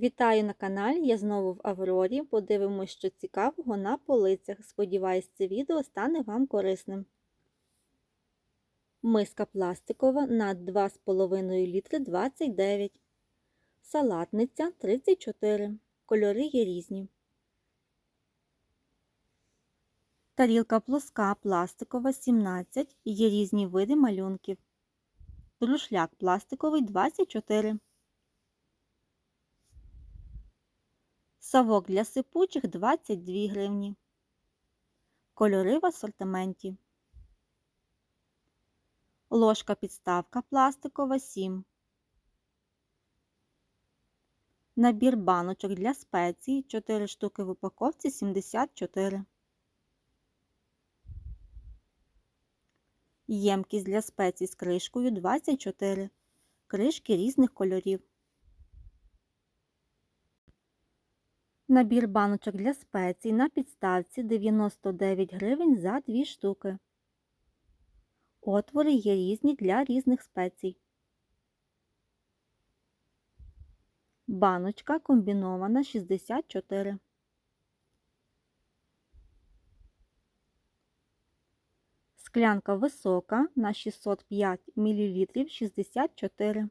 Вітаю на каналі, я знову в Аврорі. Подивимось, що цікавого на полицях. Сподіваюсь, це відео стане вам корисним. Миска пластикова на 2,5 літри 29. Салатниця 34. Кольори є різні. Тарілка плоска пластикова 17. Є різні види малюнків. Друшляк пластиковий 24. Савок для сипучих 22 гривні. Кольори в асортименті. Ложка підставка пластикова 7. Набір баночок для спецій 4 штуки в упаковці 74. Ємкість для спецій з кришкою 24. Кришки різних кольорів. Набір баночок для спецій на підставці 99 гривень за 2 штуки. Отвори є різні для різних спецій. Баночка комбінована 64. Склянка висока на 605 мл 64.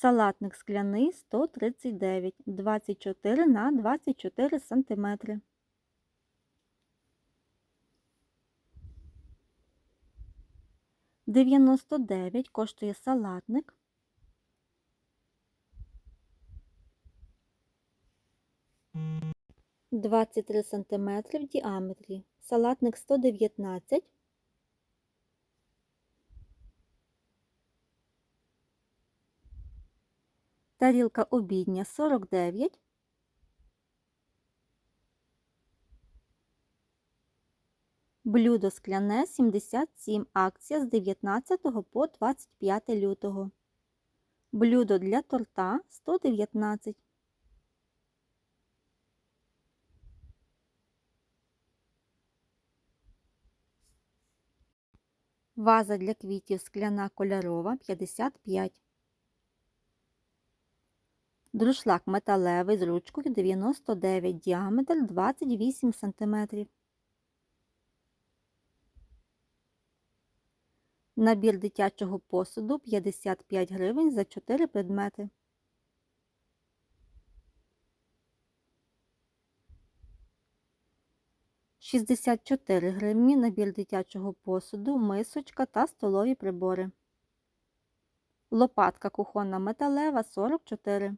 Салатник скляний 139, 24 на 24 см. Дев'яносто дев'ять коштує салатник. Двадцять три сантиметри в діаметрі. Салатник 119. Тарілка обідня 49. Блюдо скляне 77. Акція з 19 по 25 лютого. Блюдо для торта 119. Ваза для квітів скляна кольорова 55. Друшлак металевий з ручкою 99, діаметр 28 см. Набір дитячого посуду 55 гривень за 4 предмети. Шістдесят чотири гривні набір дитячого посуду, мисочка та столові прибори. Лопатка кухонна металева 44.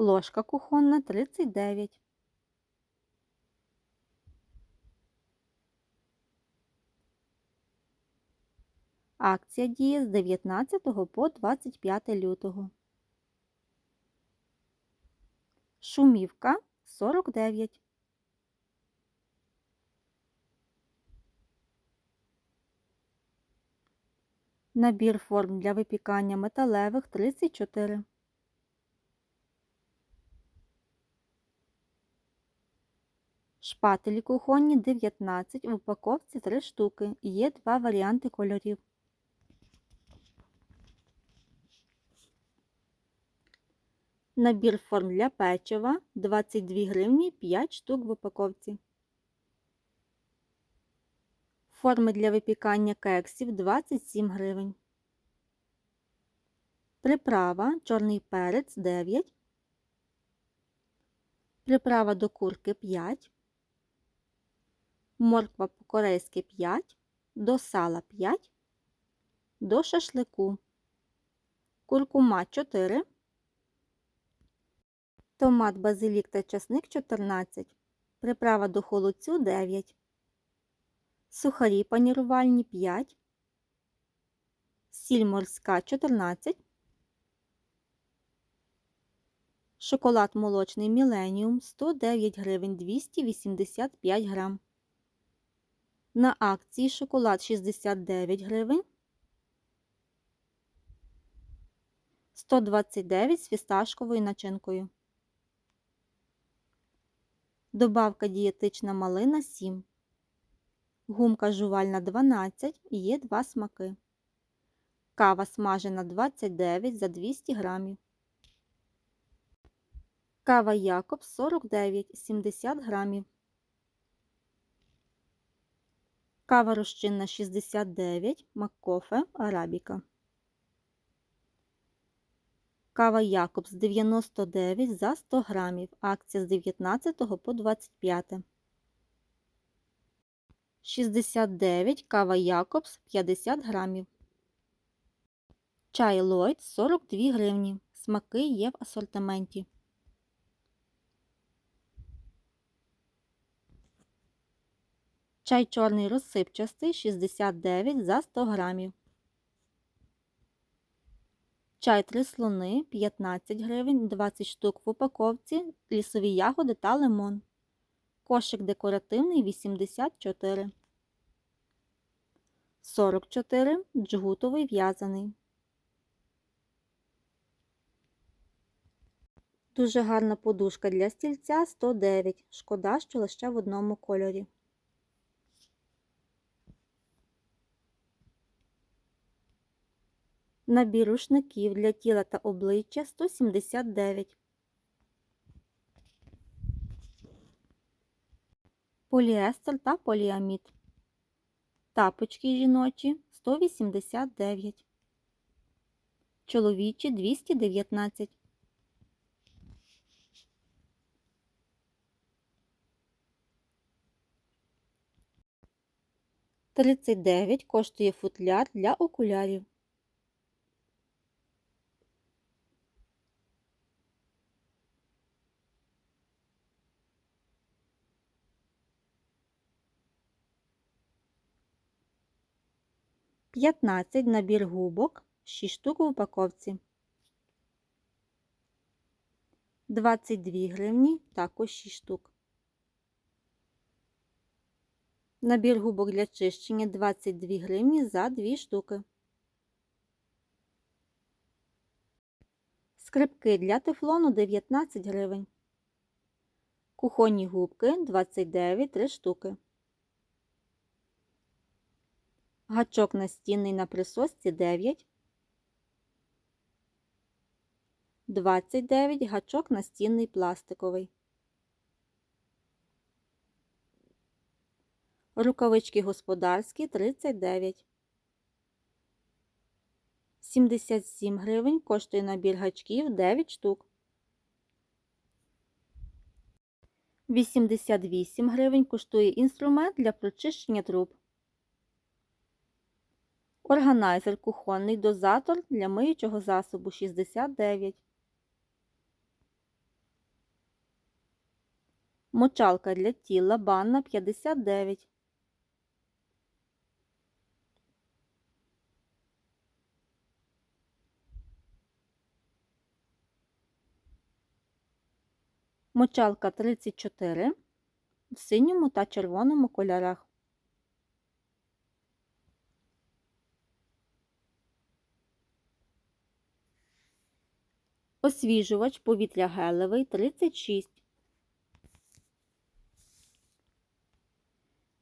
Ложка кухонна 39. Акція діє з 19 по 25 лютого. Шумівка 49. Набір форм для випікання металевих 34. Шпателі кухонні 19, в упаковці 3 штуки. Є два варіанти кольорів. Набір форм для печива 22 гривні 5 штук в упаковці. Форми для випікання кексів 27 гривень. Приправа чорний перець 9. Приправа до курки 5. Морква по-корейськи 5, до сала 5, до шашлику, куркума 4, томат, базилік та часник 14, приправа до холодцю 9, сухарі панірувальні 5, сіль морська 14, шоколад молочний Міленіум 109 гривень 285 грам. На акції шоколад 69 гривень, 129 з фісташковою начинкою. Добавка дієтична малина 7. Гумка жувальна 12 і є два смаки. Кава смажена 29 за 200 грамів. Кава Якобс 49 70 грамів. Кава розчинна 69 Маккофе Арабіка. Кава Якобс 99 за 100 грамів. Акція з 19 по 25. 69 кава Якобс 50 грамів. Чай Ллойд 42 гривні. Смаки є в асортименті. Чай чорний розсипчастий 69 за 100 грамів. Чай три слони 15 гривень, 20 штук в упаковці, лісові ягоди та лимон. Кошик декоративний 84. 44 джгутовий в'язаний. Дуже гарна подушка для стільця 109. Шкода, що лише в одному кольорі. Набір рушників для тіла та обличчя 179. Поліестер та поліамід. Тапочки жіночі 189. Чоловічі 219. Тридцять дев'ять коштує футляр для окулярів. П'ятнадцять набір губок, шість штук в упаковці. 22 гривні, також 6 штук. Набір губок для чищення 22 гривні за 2 штуки. Скрипки для тефлону 19 гривень. Кухонні губки 29 3 штуки. Гачок настінний на присосці 9. 29 гачок настінний пластиковий. Рукавички господарські 39. 77 гривень коштує набір гачків 9 штук. 88 гривень коштує інструмент для прочищення труб. Органайзер кухонний дозатор для миючого засобу 69. Мочалка для тіла банна 59. Мочалка 34 в синьому та червоному кольорах. Освіжувач повітря гелевий 36.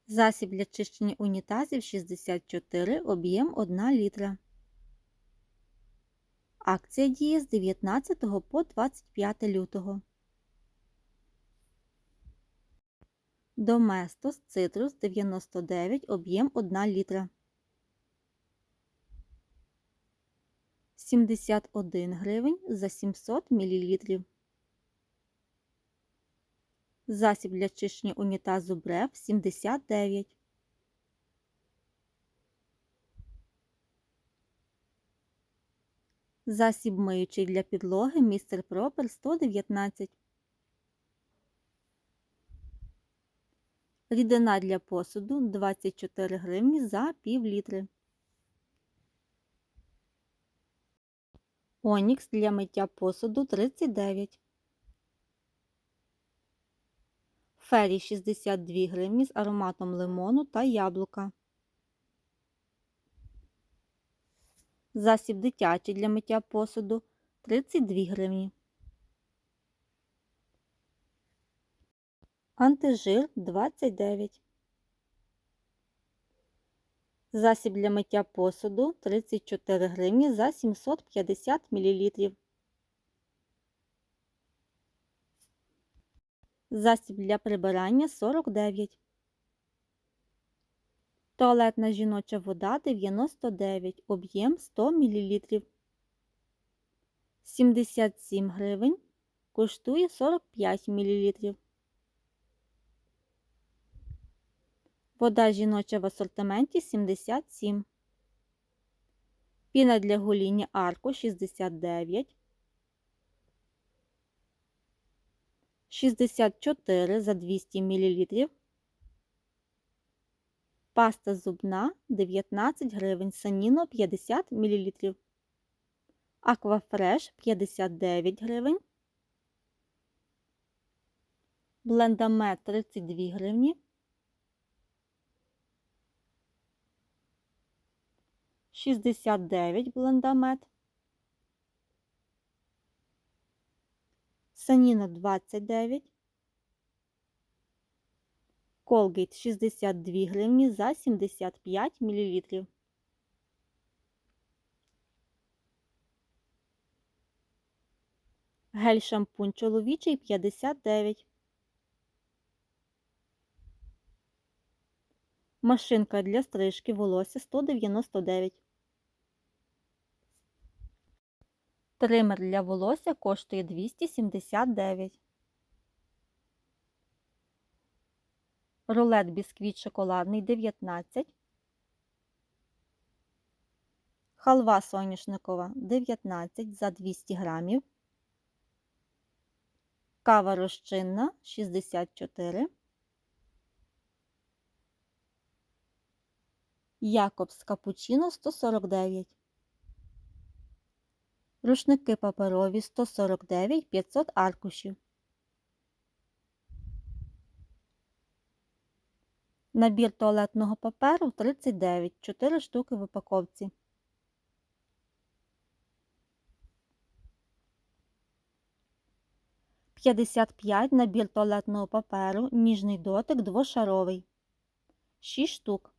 Засіб для чищення унітазів 64, об'єм 1 літра. Акція діє з 19 по 25 лютого. Доместос цитрус 99, об'єм 1 літра. 71 гривень за 700 мл. Засіб для чищення унітазу брев 79. Засіб миючий для підлоги містер Пропер 119. Рідина для посуду 24 гривні за пів літри. Онікс для миття посуду 39. Фері 62 гривні з ароматом лимону та яблука. Засіб дитячий для миття посуду 32 гривні. Антижир 29. Засіб для миття посуду 34 гривні за 750 мл. Засіб для прибирання 49. Туалетна жіноча вода 99, об'єм 100 мл. 77 гривень, коштує 45 мл. Вода жіноча в асортименті 77. Піна для гоління арку 69. 64 за 200 мл. Паста зубна 19 гривень, саніно 50 мл. Аквафреш 59 гривень. Блендамет 32 гривні. 69 блендамет. Саніно 29. Колгейт 62 гривні за 75 мл. Гель шампунь чоловічий 59. Машинка для стрижки волосся 199. Тример для волосся коштує 279. Рулет бісквіт шоколадний 19. Халва соняшникова 19 за 200 грамів. Кава розчинна 64. Якобс капучино 149. Рушники паперові 149 500 аркушів. Набір туалетного паперу 39, 4 штуки в упаковці. П'ятдесят п'ять набір туалетного паперу, ніжний дотик двошаровий. 6 штук.